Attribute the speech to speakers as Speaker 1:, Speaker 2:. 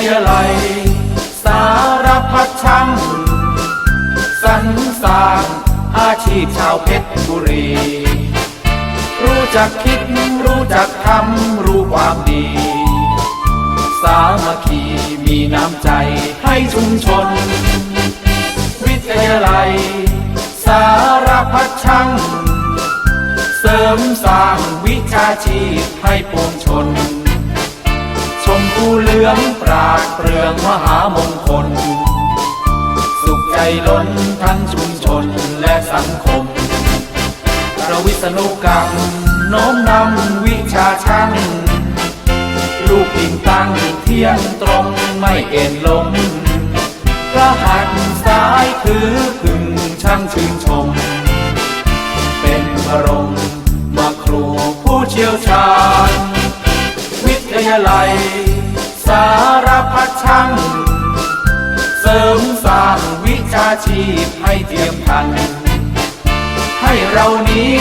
Speaker 1: ชยาลัยสารพัดช่างสรรสร้างอาชีพชาวเพชรบุรี รู้จักคิดรู้จักทำรู้ความดี สามัคคีมีน้ำใจให้ชุมชน วิทยาลัย สารพัดช่างเสริมสร้างวิชาชีพให้ปวงชน เหลืองปราดเปรืองมหามงคล สุขใจล้นทั้งชุมชนและสังคมประวิษณุกรรมโน้มนำวิชาช่างลูกปิ่งตั้งเที่ยงตรงไม่เอ็นลมพระหัตถ์ซ้ายถือพึงช่างชื่นชม เป็นบรมมาครูผู้เชี่ยวชาญ วิทยาลัยารพัดช่าง เสริมสร้างวิชาชีพให้เทียมทัน ให้เรานี้